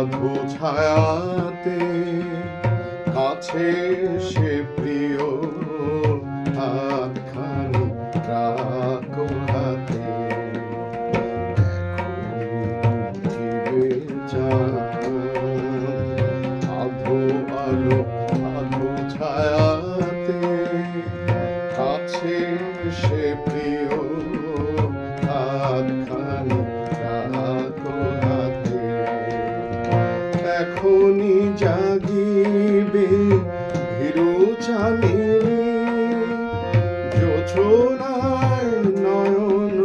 সাধু ছায়াতে কাছে সে মেলে জোছনায় নয়ন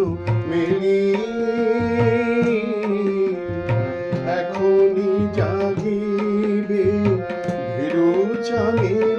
মেলি। এখনই জাগিবে ভিড়ু চালে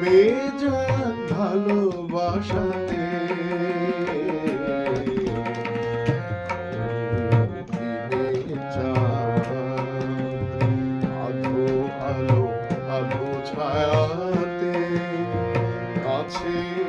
বেজান ভালোবাসাতে। আলো আলো ছায়াতে কাছে